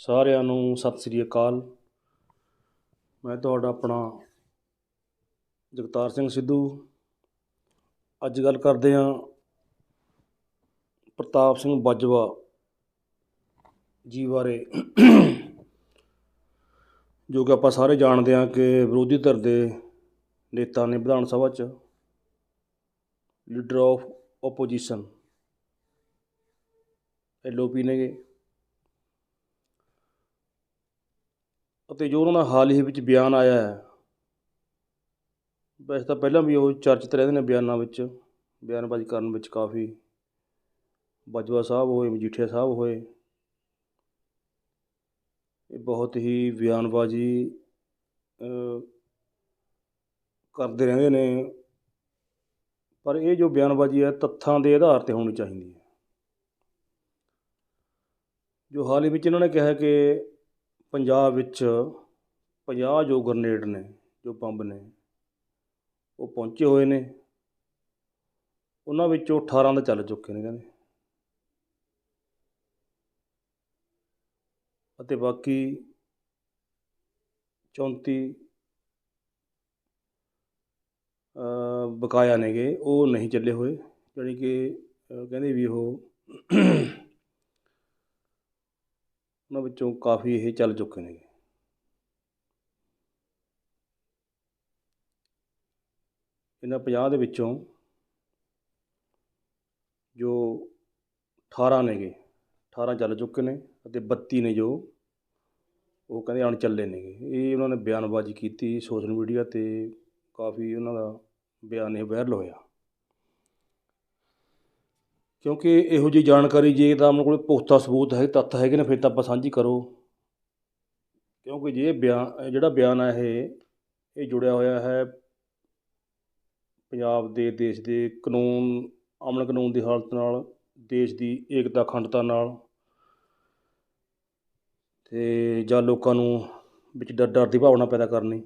ਸਾਰਿਆਂ ਨੂੰ ਸਤਿ ਸ੍ਰੀ ਅਕਾਲ। ਮੈਂ ਤੁਹਾਡਾ ਆਪਣਾ ਜਗਤਾਰ ਸਿੰਘ ਸਿੱਧੂ। ਅੱਜ ਗੱਲ ਕਰਦੇ ਹਾਂ ਪ੍ਰਤਾਪ ਸਿੰਘ ਬਾਜਵਾ ਜੀ ਬਾਰੇ, ਜੋ ਕਿ ਆਪਾਂ ਸਾਰੇ ਜਾਣਦੇ ਹਾਂ ਕਿ ਵਿਰੋਧੀ ਧਿਰ ਦੇ ਨੇਤਾ ਨੇ ਵਿਧਾਨ ਸਭਾ 'ਚ ਲੀਡਰ ਆਫ ਆਪੋਜੀਸ਼ਨ ਐਲਓਪੀ ਨੇਗੇ ਅਤੇ ਜੋ ਉਹਨਾਂ ਦਾ ਹਾਲ ਹੀ ਵਿੱਚ ਬਿਆਨ ਆਇਆ ਹੈ, ਵੈਸੇ ਤਾਂ ਪਹਿਲਾਂ ਵੀ ਉਹ ਚਰਚਿਤ ਰਹਿੰਦੇ ਨੇ ਬਿਆਨਾਂ ਵਿੱਚ, ਬਿਆਨਬਾਜ਼ੀ ਕਰਨ ਵਿੱਚ ਕਾਫੀ, ਬਾਜਵਾ ਸਾਹਿਬ ਹੋਏ, ਮਜੀਠੀਆ ਸਾਹਿਬ ਹੋਏ, ਇਹ ਬਹੁਤ ਹੀ ਬਿਆਨਬਾਜ਼ੀ ਕਰਦੇ ਰਹਿੰਦੇ ਨੇ, ਪਰ ਇਹ ਜੋ ਬਿਆਨਬਾਜ਼ੀ ਹੈ ਤੱਥਾਂ ਦੇ ਆਧਾਰ ਤੇ ਹੋਣੀ ਚਾਹੀਦੀ ਹੈ। ਜੋ ਹਾਲ ਹੀ ਵਿੱਚ ਇਹਨਾਂ ਨੇ ਕਿਹਾ ਕਿ ਪੰਜਾਬ ਵਿੱਚ 50 ਜੋ ਗ੍ਰਨੇਡ ਨੇ, ਜੋ ਬੰਬ ਨੇ, ਉਹ ਪਹੁੰਚੇ ਹੋਏ ਨੇ। ਉਹਨਾਂ ਵਿੱਚੋਂ 18 ਤਾਂ ਚੱਲ ਚੁੱਕੇ ਨੇ ਕਹਿੰਦੇ। ਅਤੇ ਬਾਕੀ 34 ਬਕਾਇਆ ਨੇਗੇ, ਉਹ ਨਹੀਂ ਚੱਲੇ ਹੋਏ। ਜਾਣੀ ਕਿ ਕਹਿੰਦੇ ਵੀ ਉਹ ਉਹਨਾਂ ਵਿੱਚੋਂ ਕਾਫੀ ਇਹ ਚੱਲ ਚੁੱਕੇ ਨੇ। ਇਹਨਾਂ 50 ਦੇ ਵਿੱਚੋਂ ਜੋ 18 ਨੇਗੇ 18 ਚੱਲ ਚੁੱਕੇ ਨੇ ਅਤੇ 32 ਨੇ ਜੋ ਉਹ ਕਹਿੰਦੇ ਅਣਚੱਲੇ ਨੇਗੇ। ਇਹ ਉਹਨਾਂ ਨੇ ਬਿਆਨਬਾਜ਼ੀ ਕੀਤੀ ਸੋਸ਼ਲ ਮੀਡੀਆ ਤੇ ਕਾਫੀ ਉਹਨਾਂ ਦਾ ਬਿਆਨ ਇਹ ਵਾਇਰਲ ਹੋਇਆ। ਕਿਉਂਕਿ ਇਹੋ ਜਿਹੀ ਜਾਣਕਾਰੀ ਜੇ ਤਾਂ ਆਪਣੇ ਕੋਲ ਪੁਖਤਾ ਸਬੂਤ ਹੈ, ਤੱਥ ਹੈਗੇ ਨੇ, ਫਿਰ ਤਾਂ ਆਪਾਂ ਸਾਂਝੀ ਕਰੋ। ਕਿਉਂਕਿ ਜੇ ਬਿਆਨ ਜਿਹੜਾ ਬਿਆਨ ਹੈ ਇਹ ਇਹ ਜੁੜਿਆ ਹੋਇਆ ਹੈ ਪੰਜਾਬ ਦੇ, ਦੇਸ਼ ਦੇ ਕਾਨੂੰਨ ਅਮਨ ਕਾਨੂੰਨ ਦੀ ਹਾਲਤ ਨਾਲ, ਦੇਸ਼ ਦੀ ਏਕਤਾ, ਅਖੰਡਤਾ ਨਾਲ, ਤੇ ਜਾਂ ਲੋਕਾਂ ਨੂੰ ਵਿੱਚ ਡਰ ਡਰ ਦੀ ਭਾਵਨਾ ਪੈਦਾ ਕਰਨੀ।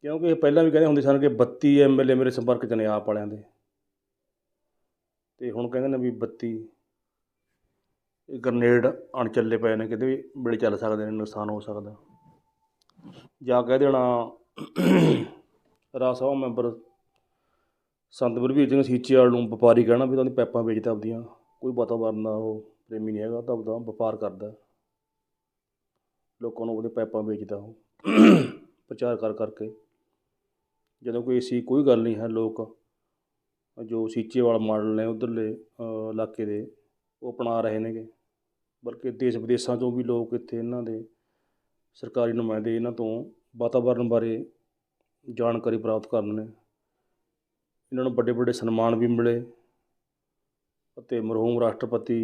ਕਿਉਂਕਿ ਇਹ ਪਹਿਲਾਂ ਵੀ ਕਹਿੰਦੇ ਹੁੰਦੇ ਸਨ ਕਿ 32 ਐਮਐਲਏ ਮੇਰੇ ਸੰਪਰਕ 'ਚ ਨੇ ਆਪ ਵਾਲਿਆਂ ਦੇ। ਅਤੇ ਹੁਣ ਕਹਿੰਦੇ ਨੇ ਵੀ 32 ਇਹ ਗ੍ਰਨੇਡ ਅਣਚੱਲੇ ਪਏ ਨੇ, ਕਿਤੇ ਵੀ ਵੇਲੇ ਚੱਲ ਸਕਦੇ ਨੇ, ਨੁਕਸਾਨ ਹੋ ਸਕਦਾ। ਜਾਂ ਕਹਿ ਦੇਣਾ, ਰਾਜ ਸਭਾ ਮੈਂਬਰ ਸੰਤ ਬਲਵੀਰ ਸਿੰਘ ਸੀਚੇਵਾਲ ਨੂੰ ਵਪਾਰੀ ਕਹਿਣਾ ਵੀ ਤਾਂ ਉਹਦੀ ਪੈਪਾਂ ਵੇਚਦਾ ਆਪਦੀਆਂ, ਕੋਈ ਵਾਤਾਵਰਨ ਦਾ ਉਹ ਪ੍ਰੇਮੀ ਨਹੀਂ ਹੈਗਾ ਤਾਂ ਆਪਦਾ ਵਪਾਰ ਕਰਦਾ। ਲੋਕਾਂ ਨੂੰ ਉਹਦੇ ਪੈਪਾਂ ਵੇਚਦਾ ਉਹ, ਪ੍ਰਚਾਰ ਕਰ ਕਰਕੇ। ਜਦੋਂ ਕੋਈ ਐਸੀ ਕੋਈ ਗੱਲ ਨਹੀਂ ਹੈ, ਲੋਕ ਜੋ ਸੀਚੇਵਾਲ ਮਾਡਲ ਨੇ ਉੱਧਰਲੇ ਇਲਾਕੇ ਦੇ, ਉਹ ਅਪਣਾ ਰਹੇ ਨੇਗੇ। ਬਲਕਿ ਦੇਸ਼ ਵਿਦੇਸ਼ਾਂ 'ਚੋਂ ਵੀ ਲੋਕ ਇੱਥੇ ਇਹਨਾਂ ਦੇ ਸਰਕਾਰੀ ਨੁਮਾਇੰਦੇ ਇਹਨਾਂ ਤੋਂ ਵਾਤਾਵਰਨ ਬਾਰੇ ਜਾਣਕਾਰੀ ਪ੍ਰਾਪਤ ਕਰਨ ਨੇ। ਇਹਨਾਂ ਨੂੰ ਵੱਡੇ ਵੱਡੇ ਸਨਮਾਨ ਵੀ ਮਿਲੇ ਅਤੇ ਮਰਹੂਮ ਰਾਸ਼ਟਰਪਤੀ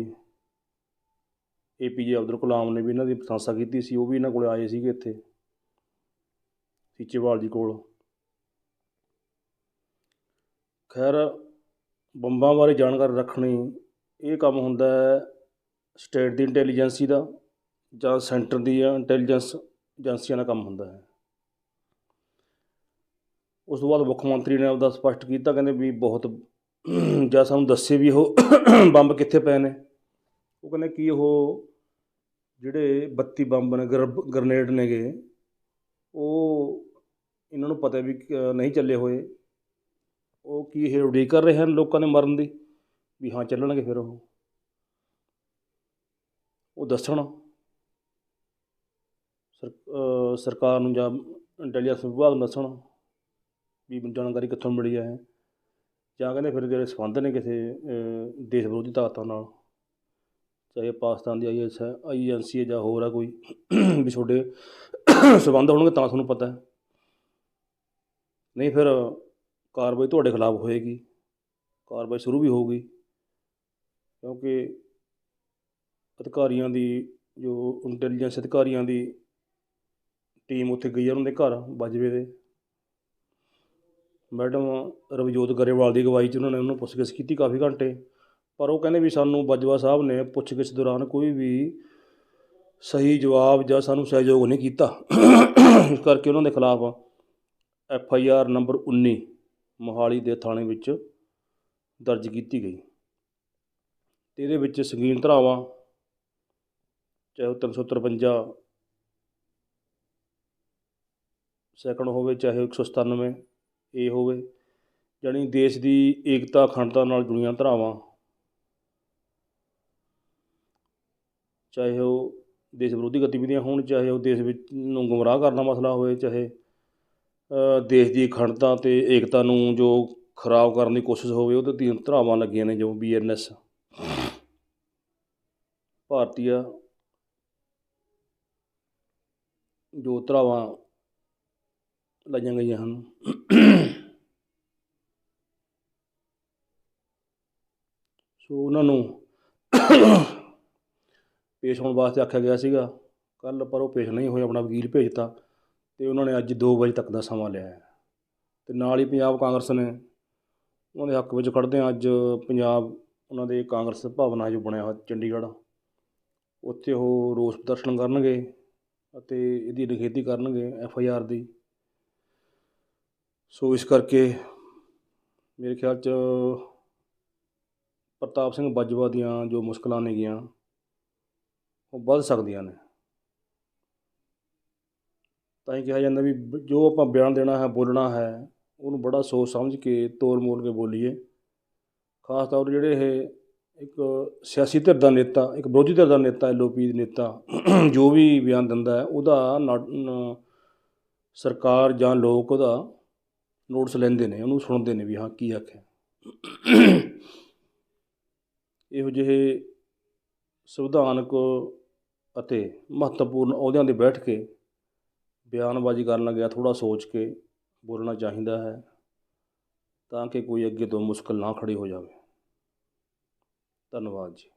ਏ ਪੀ ਜੇ ਅਬਦੁਲ ਕਲਾਮ ਨੇ ਵੀ ਇਹਨਾਂ ਦੀ ਪ੍ਰਸ਼ੰਸਾ ਕੀਤੀ ਸੀ, ਉਹ ਵੀ ਇਹਨਾਂ ਕੋਲ ਆਏ ਸੀਗੇ ਇੱਥੇ, ਸੀਚੇਵਾਲ ਜੀ ਕੋਲ। ਖੈਰ ਬੰਬਾਂ ਬਾਰੇ ਜਾਣਕਾਰੀ ਰੱਖਣੀ, ਇਹ ਕੰਮ ਹੁੰਦਾ ਹੈ ਸਟੇਟ ਦੀ ਇੰਟੈਲੀਜੈਂਸੀ ਦਾ ਜਾਂ ਸੈਂਟਰ ਦੀ ਇੰਟੈਲੀਜੈਂਸ ਏਜੰਸੀਆਂ ਦਾ ਕੰਮ ਹੁੰਦਾ ਹੈ। ਉਸ ਤੋਂ ਬਾਅਦ ਮੁੱਖ ਮੰਤਰੀ ਨੇ ਆਪਦਾ ਸਪਸ਼ਟ ਕੀਤਾ, ਕਹਿੰਦੇ ਵੀ ਬਹੁਤ ਜਾਂ ਸਾਨੂੰ ਦੱਸੇ ਵੀ ਉਹ ਬੰਬ ਕਿੱਥੇ ਪਏ ਨੇ। ਉਹ ਕਹਿੰਦੇ ਕੀ ਉਹ ਜਿਹੜੇ 32 ਬੰਬ ਨੇ, ਗਰ- ਗਰਨੇਡ ਨੇਗੇ, ਉਹ ਇਹਨਾਂ ਨੂੰ ਪਤਾ ਵੀ ਨਹੀਂ ਚੱਲੇ ਹੋਏ। ਉਹ ਕੀ ਇਹ ਉਡੀਕ ਕਰ ਰਹੇ ਹਨ ਲੋਕਾਂ ਦੇ ਮਰਨ ਦੀ? ਵੀ ਹਾਂ ਚੱਲਣਗੇ ਫਿਰ ਉਹ। ਉਹ ਦੱਸਣ। ਸਰਕਾਰ ਨੂੰ ਜਾਂ ਇੰਟੈਲੀਜੈਂਸ ਵਿਭਾਗ ਨੂੰ ਦੱਸਣ ਵੀ ਜਾਣਕਾਰੀ ਕਿੱਥੋਂ ਮਿਲੀ ਹੈ। ਜਾਂ ਕਹਿੰਦੇ ਫਿਰ ਜਿਹੜੇ ਸੰਬੰਧ ਨੇ ਕਿਸੇ ਦੇਸ਼ ਵਿਰੋਧੀ ਤਾਕਤਾਂ ਨਾਲ, ਚਾਹੇ ਪਾਕਿਸਤਾਨ ਦੀ ਆਈ ਐਸ, ਆਈ ਏਜੰਸੀ ਹੈ ਜਾਂ ਹੋਰ ਆ ਕੋਈ, ਵੀ ਤੁਹਾਡੇ ਸੰਬੰਧ ਹੋਣਗੇ ਤਾਂ ਤੁਹਾਨੂੰ ਪਤਾ ਨਹੀਂ ਫਿਰ ਕਾਰਵਾਈ ਤੁਹਾਡੇ ਖਿਲਾਫ ਹੋਏਗੀ, ਕਾਰਵਾਈ ਸ਼ੁਰੂ ਵੀ ਹੋਊਗੀ, ਕਿਉਂਕਿ ਅਧਿਕਾਰੀਆਂ ਦੀ, ਜੋ ਇੰਟੈਲੀਜੈਂਸ ਅਧਿਕਾਰੀਆਂ ਦੀ ਟੀਮ ਉੱਥੇ ਗਈ ਆ ਉਹਨਾਂ ਦੇ ਘਰ, ਬਾਜਵੇ ਦੇ। ਮੈਡਮ ਰਵਜੋਤ ਗਰੇਵਾਲ ਦੀ ਅਗਵਾਈ 'ਚ ਉਹਨਾਂ ਨੇ ਉਹਨੂੰ ਪੁੱਛਗਿੱਛ ਕੀਤੀ ਕਾਫੀ ਘੰਟੇ, ਪਰ ਉਹ ਕਹਿੰਦੇ ਵੀ ਸਾਨੂੰ ਬਾਜਵਾ ਸਾਹਿਬ ਨੇ ਪੁੱਛਗਿੱਛ ਦੌਰਾਨ ਕੋਈ ਵੀ ਸਹੀ ਜਵਾਬ ਜਾਂ ਸਾਨੂੰ ਸਹਿਯੋਗ ਨਹੀਂ ਕੀਤਾ। ਇਸ ਕਰਕੇ ਉਹਨਾਂ ਦੇ ਖਿਲਾਫ F I R number 19 Mohali ਦੇ ਥਾਣੇ ਵਿੱਚ ਦਰਜ ਕੀਤੀ ਗਈ। ਅਤੇ ਇਹਦੇ ਵਿੱਚ ਸੰਗੀਨ ਧਾਰਾਵਾਂ, ਚਾਹੇ ਉਹ ਤਿੰਨ ਸੌ ਤਰਵੰਜਾ ਸੈਕੰਡ ਹੋਵੇ, ਚਾਹੇ ਇੱਕ ਸੌ ਸਤਾਨਵੇਂ ਏ ਹੋਵੇ, ਜਾਣੀ ਦੇਸ਼ ਦੀ ਏਕਤਾ ਅਖੰਡਤਾ ਨਾਲ ਜੁੜੀਆਂ ਧਾਰਾਵਾਂ, ਚਾਹੇ ਉਹ ਦੇਸ਼ ਵਿਰੋਧੀ ਗਤੀਵਿਧੀਆਂ ਹੋਣ, ਚਾਹੇ ਉਹ ਦੇਸ਼ ਵਿੱਚ ਨੂੰ ਗੁੰਮਰਾਹ ਕਰਨ ਦਾ ਮਸਲਾ ਹੋਵੇ, ਚਾਹੇ ਦੇਸ਼ ਦੀ ਅਖੰਡਤਾ ਅਤੇ ਏਕਤਾ ਨੂੰ ਜੋ ਖਰਾਬ ਕਰਨ ਦੀ ਕੋਸ਼ਿਸ਼ ਹੋਵੇ, ਉਹਦੇ ਦੀਆਂ ਧਰਾਵਾਂ ਲੱਗੀਆਂ ਨੇ ਜੋ ਬੀ ਐਨ ਐਸ। ਭਾਰਤੀय ਜੋ ਧਰਾਵਾਂ ਲਾਈਆਂ ਗਈਆਂ ਹਨ। ਸੋ ਉਹਨਾਂ ਨੂੰ ਪੇਸ਼ ਹੋਣ ਵਾਸਤੇ ਆਖਿਆ ਗਿਆ ਸੀਗਾ। ਕੱਲ੍ਹ ਪਰ ਉਹ ਪੇਸ਼ ਨਹੀਂ ਹੋਏ ਆਪਣਾ ਵਕੀਲ ਭੇਜਤਾ। ਅਤੇ ਉਹਨਾਂ ਨੇ ਅੱਜ ਦੋ ਵਜੇ ਤੱਕ ਦਾ ਸਮਾਂ ਲਿਆ ਹੈ। ਅਤੇ ਨਾਲ ਹੀ ਪੰਜਾਬ ਕਾਂਗਰਸ ਨੇ ਉਹਨਾਂ ਦੇ ਹੱਕ ਵਿੱਚ ਖੜ੍ਹਦੇ ਹਾਂ। ਅੱਜ ਪੰਜਾਬ ਉਹਨਾਂ ਦੇ ਕਾਂਗਰਸ ਭਵਨ ਜੋ ਬਣਿਆ ਹੋਇਆ ਚੰਡੀਗੜ੍ਹ। ਉੱਥੇ ਉਹ ਰੋਸ ਪ੍ਰਦਰਸ਼ਨ ਕਰਨਗੇ ਅਤੇ ਇਹਦੀ ਨਿਖੇਧੀ ਕਰਨਗੇ ਐਫ ਆਈ ਆਰ ਦੀ। ਸੋ ਇਸ ਕਰਕੇ ਮੇਰੇ ਖਿਆਲ 'ਚ ਪ੍ਰਤਾਪ ਸਿੰਘ ਬਾਜਵਾ ਦੀਆਂ ਜੋ ਮੁਸ਼ਕਲਾਂ ਨੇਗੀਆਂ, ਉਹ ਵੱਧ ਸਕਦੀਆਂ ਨੇ। ਤਾਂ ਹੀ ਕਿਹਾ ਜਾਂਦਾ ਵੀ ਜੋ ਆਪਾਂ ਬਿਆਨ ਦੇਣਾ ਹੈ, ਬੋਲਣਾ ਹੈ, ਉਹਨੂੰ ਬੜਾ ਸੋਚ ਸਮਝ ਕੇ, ਤੋਲ ਮੋਲ ਕੇ ਬੋਲੀਏ। ਖਾਸ ਤੌਰ 'ਤੇ ਜਿਹੜੇ ਇਹ ਇੱਕ ਸਿਆਸੀ ਧਿਰ ਦਾ ਨੇਤਾ, ਇੱਕ ਵਿਰੋਧੀ ਧਿਰ ਦਾ ਨੇਤਾ, ਐਲ ਓ ਪੀ ਨੇਤਾ, ਜੋ ਵੀ ਬਿਆਨ ਦਿੰਦਾ ਹੈ, ਉਹਦਾ ਨਾ- ਸਰਕਾਰ ਜਾਂ ਲੋਕ ਉਹਦਾ ਨੋਟਿਸ ਲੈਂਦੇ ਨੇ, ਉਹਨੂੰ ਸੁਣਦੇ ਨੇ ਵੀ ਹਾਂ, ਕੀ ਆਖਿਆ। ਇਹੋ ਜਿਹੇ ਸੰਵਿਧਾਨਕ ਅਤੇ ਮਹੱਤਵਪੂਰਨ ਅਹੁਦਿਆਂ 'ਤੇ ਬੈਠ ਕੇ ਬਿਆਨਬਾਜ਼ੀ ਕਰਨ ਲੱਗਿਆ, ਥੋੜ੍ਹਾ ਸੋਚ ਕੇ ਬੋਲਣਾ ਚਾਹੀਦਾ ਹੈ ਤਾਂ ਕਿ ਕੋਈ ਅੱਗੇ ਤੋਂ ਮੁਸ਼ਕਲ ਨਾ ਖੜ੍ਹੀ ਹੋ ਜਾਵੇ। ਧੰਨਵਾਦ ਜੀ।